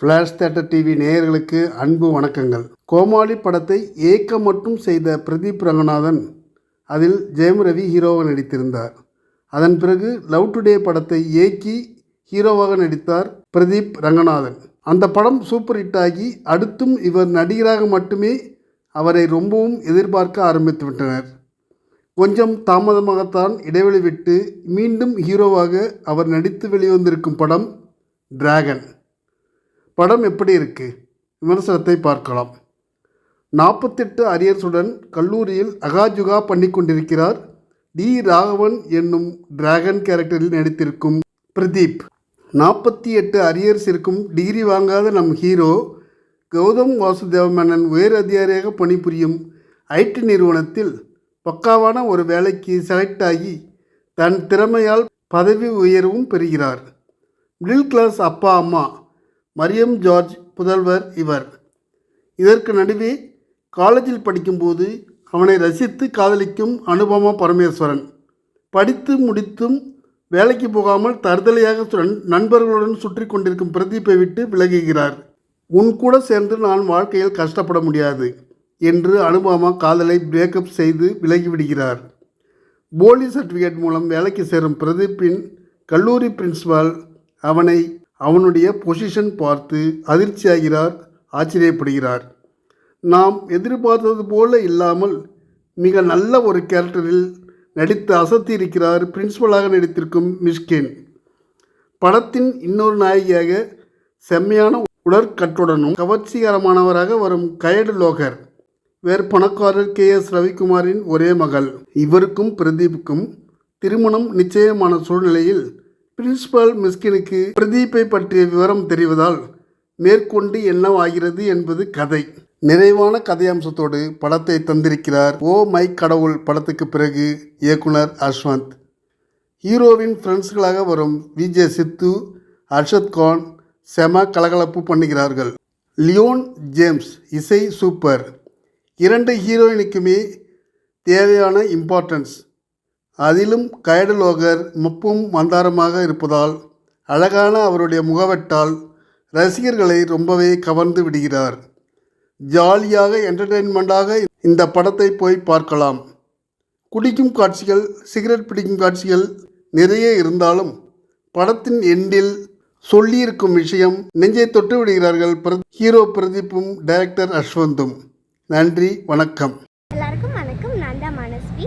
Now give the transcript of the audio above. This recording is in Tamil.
ஃப்ளாஷ் தேட்டர் டிவி நேயர்களுக்கு அன்பு வணக்கங்கள். கோமாளி படத்தை ஏக்க மட்டும் செய்த பிரதீப் ரங்கநாதன் அதில் ஜெயம் ரவி ஹீரோவாக நடித்திருந்தார். அதன் பிறகு லவ் டுடே படத்தை இயக்கி ஹீரோவாக நடித்தார் பிரதீப் ரங்கநாதன். அந்த படம் சூப்பர் ஹிட் ஆகி அடுத்தும் இவர் நடிகராக மட்டுமே அவரை ரொம்பவும் எதிர்பார்க்க ஆரம்பித்து விட்டனர். கொஞ்சம் தாமதமாகத்தான் இடைவெளி விட்டு மீண்டும் ஹீரோவாக அவர் நடித்து வெளிவந்திருக்கும் படம் டிராகன் படம் எப்படி இருக்கு? விமர்சனத்தை பார்க்கலாம். நாற்பத்தெட்டு அரியர்ஸுடன் கல்லூரியில் அகாஜுகா பண்ணி கொண்டிருக்கிறார் டி ராகவன் என்னும் டிராகன் கேரக்டரில் நடித்திருக்கும் பிரதீப். நாற்பத்தி எட்டு அரியர்ஸ் இருக்கும் டிகிரி வாங்காத நம் ஹீரோ கௌதம் வாசுதேவ மேனன் உயர் அதிகாரியாக பணிபுரியும் ஐடி நிறுவனத்தில் பக்காவான ஒரு வேலைக்கு செலக்ட் ஆகி தன் திறமையால் பதவி உயர்வும் பெறுகிறார். மிடில் கிளாஸ் அப்பா அம்மா மரியம் ஜார்ஜ் புதல்வர் இவர். இதற்கு நடுவே காலேஜில் படிக்கும்போது அவனை ரசித்து காதலிக்கும் அனுபமா பரமேஸ்வரன். படித்து முடித்தும் வேலைக்கு போகாமல் தருதலையாக நண்பர்களுடன் சுற்றி கொண்டிருக்கும் பிரதீப்பை விட்டு விலகுகிறார். உன் கூட சேர்ந்து நான் வாழ்க்கையில் கஷ்டப்பட முடியாது என்று அனுபமா காதலை பிரேக்கப் செய்து விலகிவிடுகிறார். போலி சர்டிஃபிகேட் மூலம் வேலைக்கு சேரும் பிரதீப்பின் கல்லூரி பிரின்சிபால் அவனை அவனுடைய பொசிஷன் பார்த்து அதிர்ச்சியாகிறார் ஆச்சரியப்படுகிறார். நாம் எதிர்பார்த்தது போல இல்லாமல் மிக நல்ல ஒரு கேரக்டரில் நடித்து அசத்தியிருக்கிறார் பிரின்ஸிபலாக நடித்திருக்கும் மிஷ்கின் படத்தின் இன்னொரு நாயகியாக செம்மையான உடற்கட்டுடனும் கவர்ச்சிகரமானவராக வரும் கயடு லோகர் வேறு பணக்காரர் கே எஸ் ரவிக்குமாரின் ஒரே மகள். இவருக்கும் பிரதீப்புக்கும் திருமணம் நிச்சயமான சூழ்நிலையில் பிரின்சிபால் மிஸ்கினுக்கு பிரதீப்பை பற்றிய விவரம் தெரிவதால் மேற்கொண்டு என்னவாகிறது என்பது கதை. நிறைவான கதையம்சத்தோடு படத்தை தந்திருக்கிறார் ஓ மை கடவுள் படத்துக்கு பிறகு இயக்குனர் அஸ்வந்த். ஹீரோவின் ஃப்ரெண்ட்ஸ்களாக வரும் விஜே சித்து அர்ஷத் கான் செம கலகலப்பு பண்ணுகிறார்கள். லியோன் ஜேம்ஸ் இசை சூப்பர். இரண்டு ஹீரோயினுக்குமே தேவையான இம்பார்ட்டன்ஸ் அதிலும் கயடலோகர் முப்பும் மந்தாரமாக இருப்பதால் அழகான அவருடைய முகவட்டால் ரசிகர்களை ரொம்பவே கவர்ந்து விடுகிறார். ஜாலியாக என்டர்டெயின்மெண்ட்டாக இந்த படத்தை போய் பார்க்கலாம். குடிக்கும் காட்சிகள் சிகரெட் பிடிக்கும் காட்சிகள் நிறைய இருந்தாலும் படத்தின் எண்டில் சொல்லியிருக்கும் விஷயம் நெஞ்சை தொட்டு விடுகிறார்கள் ஹீரோ பிரதீப்பும் டைரக்டர் அஸ்வந்தும். நன்றி வணக்கம். எல்லாருக்கும் வணக்கம். நான் தான் மனஸ்வி.